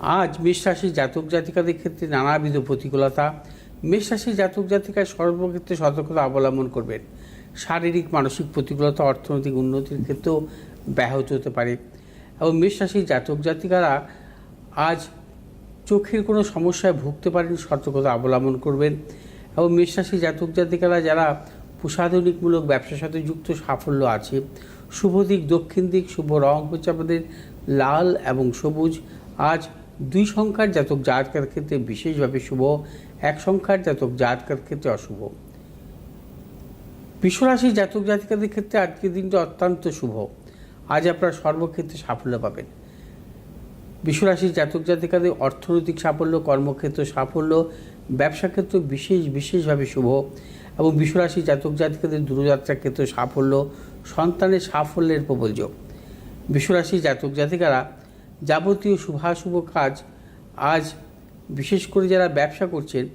আজ মেষ রাশির জাতক জাতিকাদের ক্ষেত্রে নানাবিধ প্রতিকূলতা। মেষ রাশির জাতক জাতিকায় সর্বক্ষেত্রে সতর্কতা অবলম্বন করবেন। শারীরিক, মানসিক প্রতিকূলতা, অর্থনৈতিক উন্নতির ক্ষেত্রেও ব্যাহত হতে পারে। এবং মেষ রাশির জাতক জাতিকারা আজ চোখের কোনো সমস্যায় ভুগতে পারেন, সতর্কতা অবলম্বন করবেন। এবং মেষ রাশির জাতক জাতিকারা যারা প্রসাধনিকমূলক ব্যবসার সাথে যুক্ত, সাফল্য আছে। শুভ দিক, দক্ষিণ দিক, শুভ রং হচ্ছে আমাদের লাল এবং সবুজ আজ দুই সংখ্যার জাতক জাতকার ক্ষেত্রে বিশেষভাবে শুভ, এক সংখ্যার জাতক জাতকার ক্ষেত্রে অশুভ। বিশ্বরাশির জাতক জাতিকাদের ক্ষেত্রে আজকের দিনটা অত্যন্ত শুভ। আজ আপনারা সর্বক্ষেত্রে সাফল্য পাবেন। বিশ্বরাশির জাতক জাতিকাদের অর্থনৈতিক সাফল্য, কর্মক্ষেত্র সাফল্য, ব্যবসা ক্ষেত্র বিশেষ, বিশেষভাবে শুভ এবং বিশ্বরাশির জাতক জাতিকাদের দূরযাত্রার ক্ষেত্রে সাফল্য, সন্তানের সাফল্যের প্রবল যোগ। বিশ্বরাশির জাতক জাতিকারা যাবতীয় শুভাশুভ কাজ আজ, বিশেষ করে যারা ব্যবসা করছেন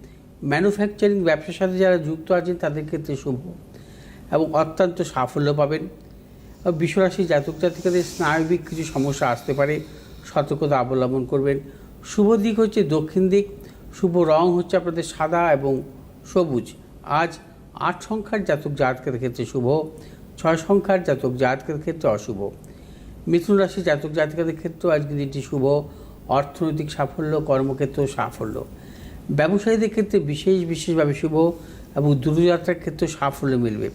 ম্যানুফ্যাকচারিং ব্যবসার সাথে যারা যুক্ত আছেন, তাদের ক্ষেত্রে শুভ। এবং অত্যন্ত সাফল্য পাবেন। বিশ্বরাশি জাতক জাতিকাদের স্নায়বিক কিছু সমস্যা আসতে পারে, সতর্কতা অবলম্বন করবেন। শুভ দিক হচ্ছে দক্ষিণ দিক। শুভ রং হচ্ছে আপনাদের সাদা এবং সবুজ। আজ আট সংখ্যার জাতক জাতকের ক্ষেত্রে শুভ, ছয় সংখ্যার জাতক জাতকের ক্ষেত্রে অশুভ। মিথুন রাশি জাতক জাতিকাদের ক্ষেত্রেও আজকে দিনটি শুভ। অর্থনৈতিক সাফল্য কর্মক্ষেত্র সাফল্য। ব্যবসায়ীদের ক্ষেত্রে বিশেষ বিশেষভাবে শুভ এবং দূরযাত্রার ক্ষেত্রে সাফল্য মিলবে।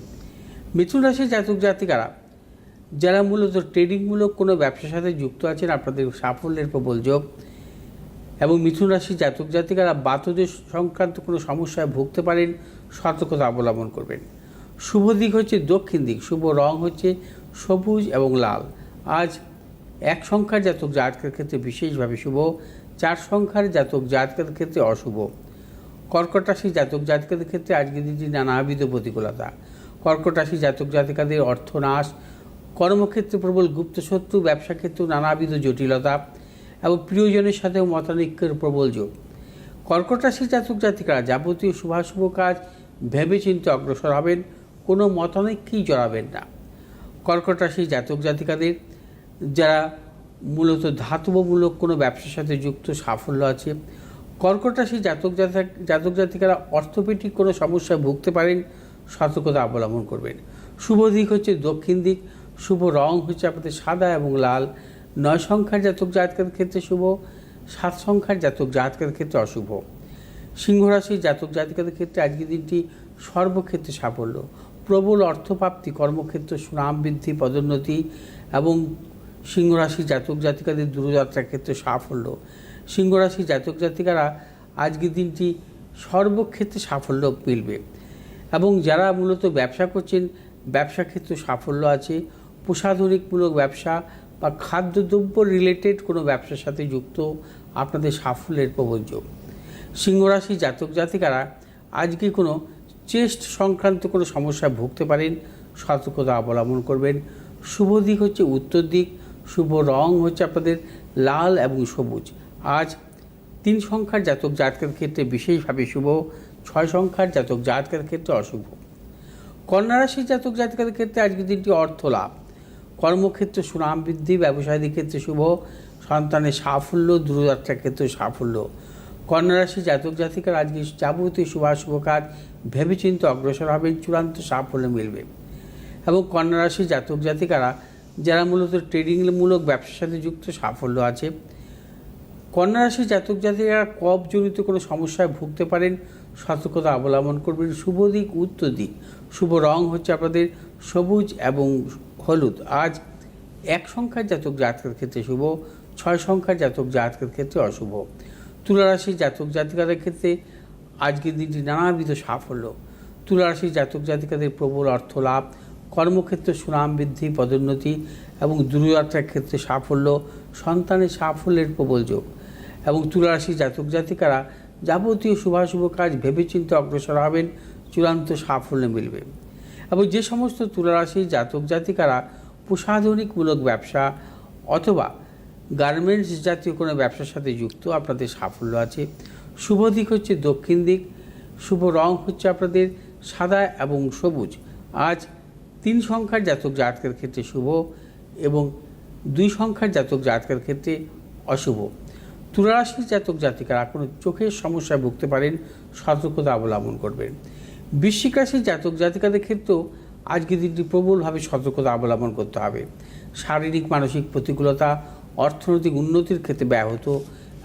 মিথুন রাশির জাতক জাতিকারা, যারা মূলত ট্রেডিংমূলক কোনো ব্যবসার সাথে যুক্ত আছেন, আপনাদের সাফল্যের প্রবল যোগ। এবং মিথুন রাশির জাতক জাতিকারা বাতদের সংক্রান্ত কোনো সমস্যায় ভুগতে পারেন, সতর্কতা অবলম্বন করবেন। শুভ দিক হচ্ছে দক্ষিণ দিক, শুভ রং হচ্ছে সবুজ এবং লাল। আজ এক সংখ্যার জাতক জাতকের ক্ষেত্রে বিশেষভাবে শুভ, চার সংখ্যার জাতক জাতকের ক্ষেত্রে অশুভ। কর্কট রাশি জাতক জাতিকাদের ক্ষেত্রে আজকের দিনটি নানাবিধ প্রতিকূলতা। কর্কট রাশি জাতক জাতিকাদের অর্থনাশ, কর্মক্ষেত্রে প্রবল গুপ্তশত্রু ব্যবসা ক্ষেত্রে নানাবিধ জটিলতা এবং প্রিয়জনের সাথেও মতানৈক্যের প্রবল যোগ। কর্কট রাশি জাতক জাতিকারা যাবতীয় শুভাশুভ কাজ ভেবেচিন্তে অগ্রসর হবেন, কোনো মতানৈক্যেই জড়াবেন না। কর্কট রাশি জাতক জাতিকাদের যারা মূলত ধাতবমূলক কোনো ব্যবসার সাথে যুক্ত, সাফল্য আছে। কর্কট রাশি জাতক জাতক জাতক জাতিকারা অর্থোপেডিক কোনো সমস্যায় ভুগতে পারেন, সতর্কতা অবলম্বন করবেন। শুভ দিক হচ্ছে দক্ষিণ দিক। শুভ রং হচ্ছে আপনাদের সাদা এবং লাল। নয় সংখ্যার জাতক জাতকের ক্ষেত্রে শুভ, সাত সংখ্যার জাতক জাতকের ক্ষেত্রে অশুভ। সিংহ রাশির জাতক জাতিকাদের ক্ষেত্রে আজকের দিনটি সর্বক্ষেত্রে সাফল্য। প্রবল অর্থপ্রাপ্তি, কর্মক্ষেত্র সুনাম বৃদ্ধি, পদোন্নতি এবং সিংহরাশি জাতক জাতিকাদের দূরযাত্রার ক্ষেত্রে সাফল্য। সিংহরাশি জাতক জাতিকারা আজকের দিনটি সর্বক্ষেত্রে সাফল্য মিলবে। এবং যারা মূলত ব্যবসা করছেন, ব্যবসা ক্ষেত্রে সাফল্য আছে। প্রসাধনিকমূলক ব্যবসা বা খাদ্যদ্রব্য রিলেটেড কোনো ব্যবসার সাথে যুক্ত আপনাদের সাফল্যের প্রবঞ্জক সিংহরাশি জাতক জাতিকারা আজকে কোনো চেস্ট সংক্রান্ত কোনো সমস্যায় ভুগতে পারেন, সতর্কতা অবলম্বন করবেন। শুভ দিক হচ্ছে উত্তর দিক। শুভ রং হচ্ছে আপনাদের লাল এবং সবুজ। আজ তিন সংখ্যার জাতক জাতকের ক্ষেত্রে বিশেষভাবে শুভ, ছয় সংখ্যার জাতক জাতকের ক্ষেত্রে অশুভ। কন্যা রাশির জাতক জাতকের ক্ষেত্রে আজকের দিনটি অর্থ লাভ কর্মক্ষেত্রে সুনাম বৃদ্ধি, ব্যবসায়ীদের ক্ষেত্রে শুভ, সন্তানের সাফল্য, দূরযাত্রার ক্ষেত্রে সাফল্য। কন্যা রাশি জাতক জাতিকার আজকে যাবতীয় শুভাশুভ কাজ ভেবেচিন্তে অগ্রসর হবে, চূড়ান্ত সাফল্য মিলবে। এবং কন্যা রাশি জাতক জাতিকারা যারা মূলত ট্রেডিংমূলক ব্যবসার সাথে যুক্ত, সাফল্য আছে। কন্যা রাশি জাতক জাতিকারা কবজনিত কোনো সমস্যায় ভুগতে পারেন, সতর্কতা অবলম্বন করবেন। শুভ দিক, উত্তর দিক। শুভ রং হচ্ছে আপনাদের সবুজ এবং হলুদ। আজ এক সংখ্যার জাতক জাতকের ক্ষেত্রে শুভ, ছয় সংখ্যার জাতক জাতকের ক্ষেত্রে অশুভ। তুলারাশি জাতক জাতিকাদের ক্ষেত্রে আজকের দিনটি নানাবিধ সাফল্য। তুলারাশি জাতক জাতিকাদের প্রবল অর্থ লাভ কর্মক্ষেত্রে সুনাম বৃদ্ধি, পদোন্নতি এবং দূরযাত্রার ক্ষেত্রে সাফল্য, সন্তানের সাফল্যের প্রবল যোগ। এবং তুলারাশি জাতক জাতিকারা যাবতীয় শুভাশুভ কাজ ভেবেচিন্তে অগ্রসর হবেন, চূড়ান্ত সাফল্য মিলবে। এবং যে সমস্ত তুলারাশি জাতক জাতিকারা প্রসাধনিকমূলক ব্যবসা অথবা গার্মেন্টস জাতীয় কোনো ব্যবসার সাথে যুক্ত, আপনাদের সাফল্য আছে। শুভ দিক হচ্ছে দক্ষিণ দিক, শুভ রং হচ্ছে আপনাদের সাদা এবং সবুজ। আজ তিন সংখ্যার জাতক জাতকের ক্ষেত্রে শুভ এবং দুই সংখ্যার জাতক জাতকের ক্ষেত্রে অশুভ। তুলারাশির জাতক জাতিকারা কোনো চোখের সমস্যায় ভুগতে পারেন, সতর্কতা অবলম্বন করবেন। বৃশ্চিক রাশির জাতক জাতিকাদের ক্ষেত্রেও আজকের দিনটি প্রবলভাবে সতর্কতা অবলম্বন করতে হবে। শারীরিক, মানসিক প্রতিকূলতা, অর্থনৈতিক উন্নতির ক্ষেত্রে ব্যাহত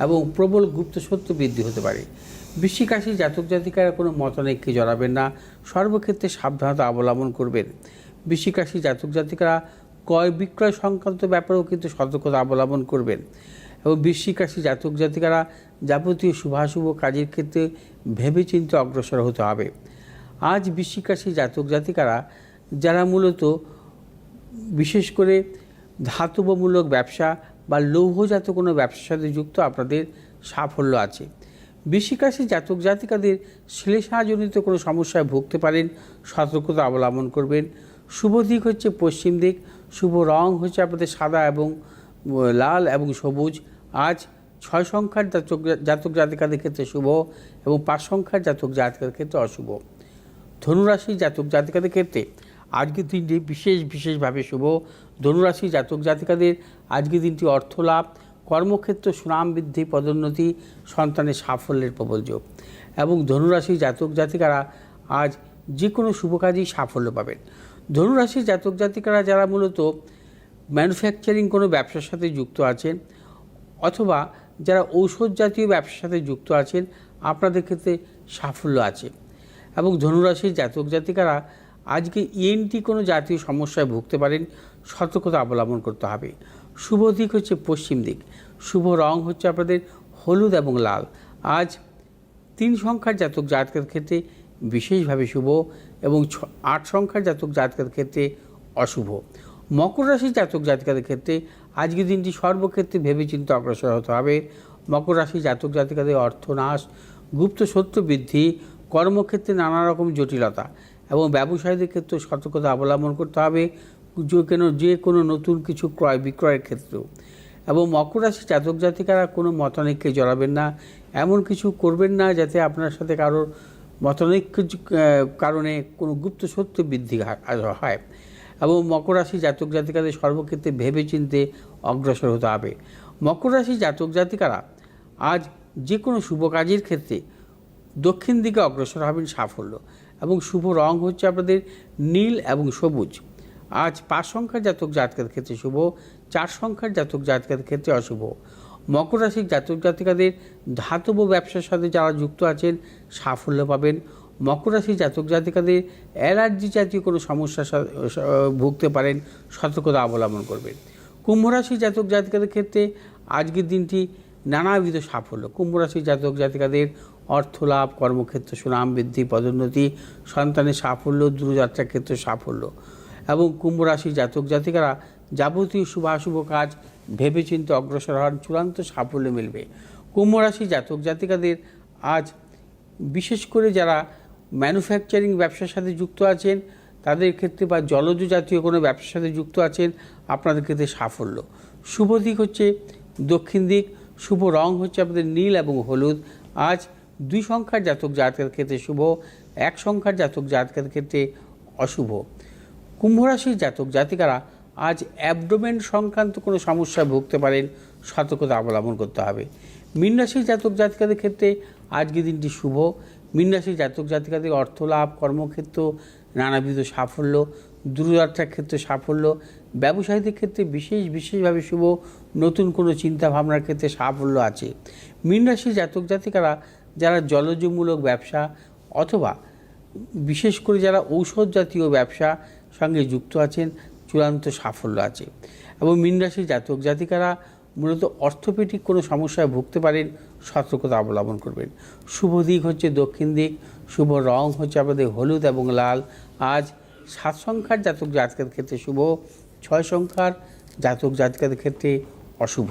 এবং প্রবল গুপ্ত সত্য বৃদ্ধি হতে পারে। বৃশ্চিক জাতক জাতিকারা কোনো মতানৈক্যে জড়াবেন না, সর্বক্ষেত্রে সাবধানতা অবলম্বন করবেন। বৃশ্চিক রাশির জাতক জাতিকারা ক্রয় বিক্রয় সংক্রান্ত ব্যাপারেও কিন্তু সতর্কতা অবলম্বন করবেন। এবং বৃশ্চিক রাশি জাতক জাতিকারা যাবতীয় শুভাশুভ কাজের ক্ষেত্রে ভেবেচিন্তে অগ্রসর হতে হবে। আজ বৃশ্চিক রাশি জাতক জাতিকারা, যারা মূলত বিশেষ করে ধাতবমূলক ব্যবসা বা লৌহজাত কোনো ব্যবসার সাথে যুক্ত আপনাদের সাফল্য আছে। বৃশ্চিক রাশি জাতক জাতিকাদের শ্লেষাজনিত কোনো সমস্যায় ভুগতে পারেন, সতর্কতা অবলম্বন করবেন। শুভ দিক হচ্ছে পশ্চিম দিক, শুভ রং হচ্ছে আপনাদের সাদা এবং লাল এবং সবুজ। আজ ছয় সংখ্যার জাতক জাতক জাতিকাদের ক্ষেত্রে শুভ এবং পাঁচ সংখ্যার জাতক জাতিকাদের ক্ষেত্রে অশুভ। ধনুরাশি জাতক জাতিকাদের ক্ষেত্রে আজকের দিনটি বিশেষ, বিশেষভাবে শুভ। ধনুরাশি জাতক জাতিকাদের আজকের দিনটি অর্থ লাভ কর্মক্ষেত্র সুনাম বৃদ্ধি, পদোন্নতি, সন্তানের সাফল্যের প্রবল যোগ। এবং ধনুরাশি জাতক জাতিকারা আজ যে কোনো শুভ কাজেই সাফল্য পাবেন। ধনুরাশি জাতক জাতিকারা যারা মূলত ম্যানুফ্যাকচারিং কোনো ব্যবসার সাথে যুক্ত আছেন অথবা যারা ঔষধ জাতীয় ব্যবসার সাথে যুক্ত আছেন, আপনাদের ক্ষেত্রে সাফল্য আছে। এবং ধনুরাশির জাতক জাতিকারা আজকে ইএনটি কোনো জাতীয় সমস্যায় ভুগতে পারেন, সতর্কতা অবলম্বন করতে হবে। শুভ দিক হচ্ছে পশ্চিম দিক। শুভ রং হচ্ছে আপনাদের হলুদ এবং লাল। আজ তিন সংখ্যার জাতক জাতকের ক্ষেত্রে বিশেষভাবে শুভ এবং আট সংখ্যার জাতক জাতকের ক্ষেত্রে অশুভ। মকর রাশির জাতক জাতিকাদের ক্ষেত্রে আজকের দিনটি সর্বক্ষেত্রে ভেবেচিন্তে অগ্রসর হতে হবে। মকর রাশির জাতক জাতিকাদের অর্থনাশ, গুপ্ত সত্য বৃদ্ধি, কর্মক্ষেত্রে নানা রকম জটিলতা এবং ব্যবসায়ীদের ক্ষেত্রে সতর্কতা অবলম্বন করতে হবে। যে কোনো যে কোনো নতুন কিছু ক্রয় বিক্রয়ের ক্ষেত্রেও। এবং মকর রাশি জাতক জাতিকারা কোনো মতানৈক্যে জড়াবেন না। এমন কিছু করবেন না যাতে আপনার সাথে কারোর মতানৈক্য কারণে কোনো গুপ্ত সত্য বৃদ্ধি হয়। এবং মকর রাশি জাতক জাতিকাদের সর্বক্ষেত্রে ভেবেচিন্তে অগ্রসর হতে হবে। মকর রাশি জাতক জাতিকারা আজ যে কোনো শুভ কাজের ক্ষেত্রে দক্ষিণ দিকে অগ্রসর হবেন সাফল্য। এবং শুভ রং হচ্ছে আপনাদের নীল এবং সবুজ। আজ পাঁচ সংখ্যার জাতক জাতকের ক্ষেত্রে শুভ, চার সংখ্যার জাতক জাতকের ক্ষেত্রে অশুভ। মকর রাশির জাতক জাতিকাদের ধাতব ব্যবসার সাথে যারা যুক্ত আছেন, সাফল্য পাবেন। মকর রাশির জাতক জাতিকাদের অ্যালার্জি জাতীয় কোনো সমস্যা ভুগতে পারেন, সতর্কতা অবলম্বন করবেন। কুম্ভ রাশির জাতক জাতিকাদের ক্ষেত্রে আজকের দিনটি নানাবিধ সাফল্য। কুম্ভ রাশির জাতক জাতিকাদের অর্থ লাভ কর্মক্ষেত্র সুনাম বৃদ্ধি, পদোন্নতি, সন্তানের সাফল্য, দূরযাত্রার ক্ষেত্রে সাফল্য। এবং কুম্ভ রাশির জাতক জাতিকারা যাবতীয় শুভাশুভ কাজ, ভেবেচিন্তে অগ্রসর হওয়ার চূড়ান্ত সাফল্য মিলবে। কুম্ভ রাশি জাতক জাতিকাদের আজ, বিশেষ করে যারা ম্যানুফ্যাকচারিং ব্যবসার সাথে যুক্ত আছেন, তাদের ক্ষেত্রে বা জলজ জাতীয় কোনো ব্যবসার সাথে যুক্ত আছেন, আপনাদের ক্ষেত্রে সাফল্য। শুভ দিক হচ্ছে দক্ষিণ দিক, শুভ রং হচ্ছে আপনাদের নীল এবং হলুদ। আজ, দুই সংখ্যার জাতক জাতকের ক্ষেত্রে শুভ, এক সংখ্যার জাতক জাতকের ক্ষেত্রে অশুভ। কুম্ভ রাশির জাতক জাতিকারা আজ অ্যাবডোমেন সংক্রান্ত কোনো সমস্যায় ভুগতে পারেন, সতর্কতা অবলম্বন করতে হবে। মীনরাশির জাতক জাতিকাদের ক্ষেত্রে আজকের দিনটি শুভ মীনরাশির জাতক জাতিকাদের অর্থ লাভ কর্মক্ষেত্র, নানাবিধ সাফল্য, দূরযাত্রার ক্ষেত্রে সাফল্য, ব্যবসায়ীদের ক্ষেত্রে বিশেষ বিশেষভাবে শুভ, নতুন কোনো চিন্তা ভাবনার ক্ষেত্রে সাফল্য আছে। মীনরাশির জাতক জাতিকারা যারা জলজমূলক ব্যবসা অথবা বিশেষ করে যারা ঔষধ জাতীয় ব্যবসা সঙ্গে যুক্ত আছেন চূড়ান্ত সাফল্য আছে। এবং মীন রাশির জাতক জাতিকারা মূলত অর্থোপেডিক কোনো সমস্যায় ভুগতে পারেন, সতর্কতা অবলম্বন করবেন। শুভ দিক হচ্ছে দক্ষিণ দিক, শুভ রং হচ্ছে আমাদের হলুদ এবং লাল। আজ সাত সংখ্যার জাতক জাতকের ক্ষেত্রে শুভ, ছয় সংখ্যার জাতক জাতকের ক্ষেত্রে অশুভ।